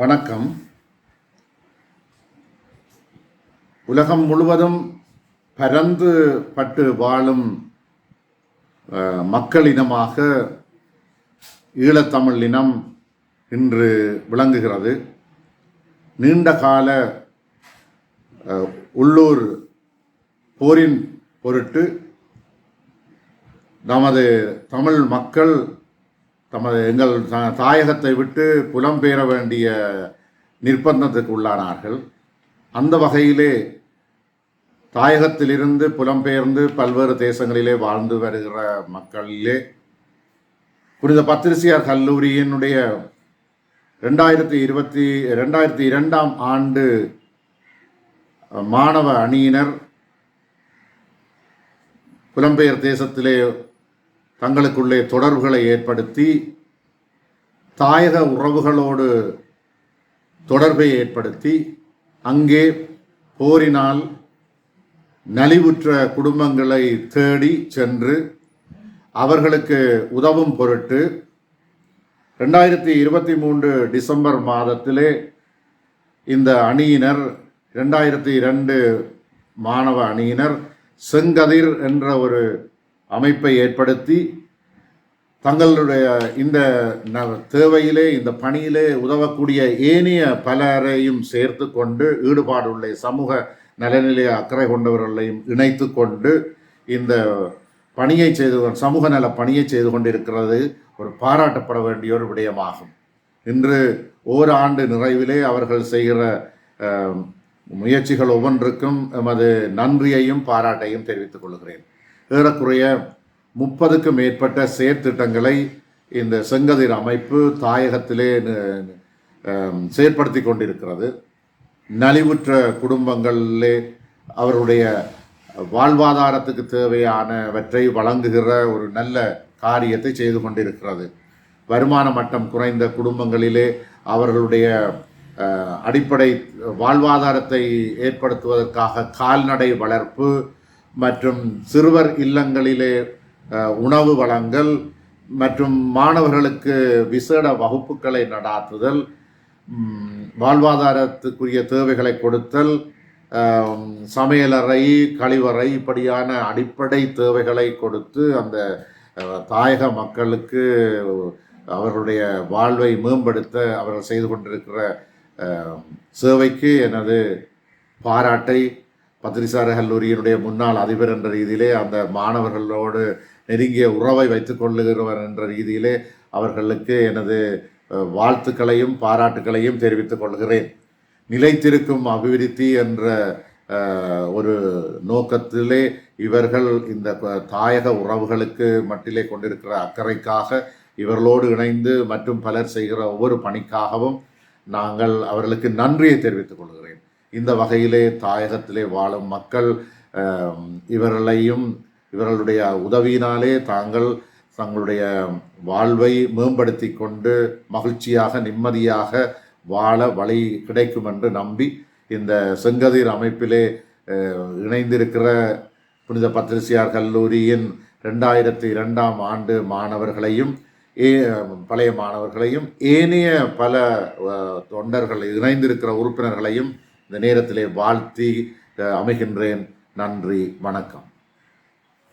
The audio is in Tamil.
வணக்கம். உலகம் முழுவதும் பரந்து பட்டு வாழும் மக்கள் இனமாக ஈழத்தமிழ் இனம் இன்று விளங்குகிறது. நீண்ட கால உள்ளூர் போரின் பொருட்டு நமது தமிழ் மக்கள் தமது எங்கள் தாயகத்தை விட்டு புலம்பெயர வேண்டிய நிர்பந்தத்துக்கு உள்ளானார்கள். அந்த வகையிலே தாயகத்திலிருந்து புலம்பெயர்ந்து பல்வேறு தேசங்களிலே வாழ்ந்து வருகிற மக்களிலே புனித பத்திரிசியார் கல்லூரியினுடைய ரெண்டாயிரத்தி இருபத்தி ரெண்டாயிரத்தி இரண்டாம் ஆண்டு மாணவ அணியினர் புலம்பெயர் தேசத்திலே தங்களுக்குள்ளே தொடர்புகளை ஏற்படுத்தி தாயக உறவுகளோடு தொடர்பை ஏற்படுத்தி அங்கே போரினால் நலிவுற்ற குடும்பங்களை தேடி சென்று அவர்களுக்கு உதவும் பொருட்டு ரெண்டாயிரத்தி இருபத்தி மூன்று டிசம்பர் மாதத்திலே இந்த அணியினர் ரெண்டாயிரத்தி இரண்டு மாணவ அணியினர் செங்கதிர் என்ற ஒரு அமைப்பை ஏற்படுத்தி தங்களுடைய இந்த தேவையிலே இந்த பணியிலே உதவக்கூடிய ஏனைய பலரையும் சேர்த்து கொண்டு ஈடுபாடுள்ள சமூக நலநிலைய அக்கறை கொண்டவர்களையும் இணைத்து கொண்டு இந்த பணியை செய்து சமூக நல பணியை செய்து கொண்டிருக்கிறது ஒரு பாராட்டப்பட வேண்டிய ஒரு விடயமாகும். இன்று ஓராண்டு நிறைவிலே அவர்கள் செய்கிற முயற்சிகள் ஒவ்வொன்றுக்கும் எமது நன்றியையும் பாராட்டையும் தெரிவித்துக் கொள்கிறேன். ஏறக்குறைய முப்பதுக்கும் மேற்பட்ட செயற்திட்டங்களை இந்த செங்கதிர் அமைப்பு தாயகத்திலே ந- செயற்படுத்தி கொண்டிருக்கிறது. நலிவுற்ற குடும்பங்களிலே அவருடைய வாழ்வாதாரத்துக்கு தேவையானவற்றை வழங்குகிற ஒரு நல்ல காரியத்தை செய்து கொண்டிருக்கிறது. வருமான மட்டம் குறைந்த குடும்பங்களிலே அவர்களுடைய அடிப்படை வாழ்வாதாரத்தை ஏற்படுத்துவதற்காக கால்நடை வளர்ப்பு மற்றும் சிறுவர் இல்லங்களிலே உணவு வழங்கல் மற்றும் மாணவர்களுக்கு விசேட வகுப்புகளை நடாத்துதல் வாழ்வாதாரத்துக்குரிய தேவைகளை கொடுத்தல் சமையலறை கழிவறை இப்படியான அடிப்படை தேவைகளை கொடுத்து அந்த தாயக மக்களுக்கு அவர்களுடைய வாழ்வை மேம்படுத்த அவர்கள் செய்து கொண்டிருக்கிற சேவைக்கு எனது பாராட்டை பத்திரிசார கல்லூரியினுடைய முன்னாள் அதிபர் என்ற ரீதியிலே அந்த மாணவர்களோடு நெருங்கிய உறவை வைத்துக் கொள்ளுகிறவர் என்ற ரீதியிலே அவர்களுக்கு எனது வாழ்த்துக்களையும் பாராட்டுக்களையும் தெரிவித்துக் கொள்கிறேன். நிலைத்திருக்கும் அபிவிருத்தி என்ற ஒரு நோக்கத்திலே இவர்கள் இந்த தாயக உறவுகளுக்கு மட்டிலே கொண்டிருக்கிற அக்கறைக்காக இவர்களோடு இணைந்து மற்றும் பலர் செய்கிற ஒவ்வொரு பணிக்காகவும் நாங்கள் அவர்களுக்கு நன்றியை தெரிவித்துக் கொள்கிறோம். இந்த வகையிலே தாயகத்திலே வாழும் மக்கள் இவர்களையும் இவர்களுடைய உதவியினாலே தாங்கள் தங்களுடைய வாழ்வை மேம்படுத்தி கொண்டு மகிழ்ச்சியாக நிம்மதியாக வாழ வழி கிடைக்கும் என்று நம்பி இந்த செங்கதிர் அமைப்பிலே இணைந்திருக்கிற புனித பத்திரிசியார் கல்லூரியின் ரெண்டாயிரத்தி இரண்டாம் ஆண்டு மாணவர்களையும் ஏ பழைய மாணவர்களையும் ஏனைய பல தொண்டர்கள் இணைந்திருக்கிற உறுப்பினர்களையும் இந்த நேரத்திலே வாழ்த்தி அமைகின்றேன். நன்றி வணக்கம்.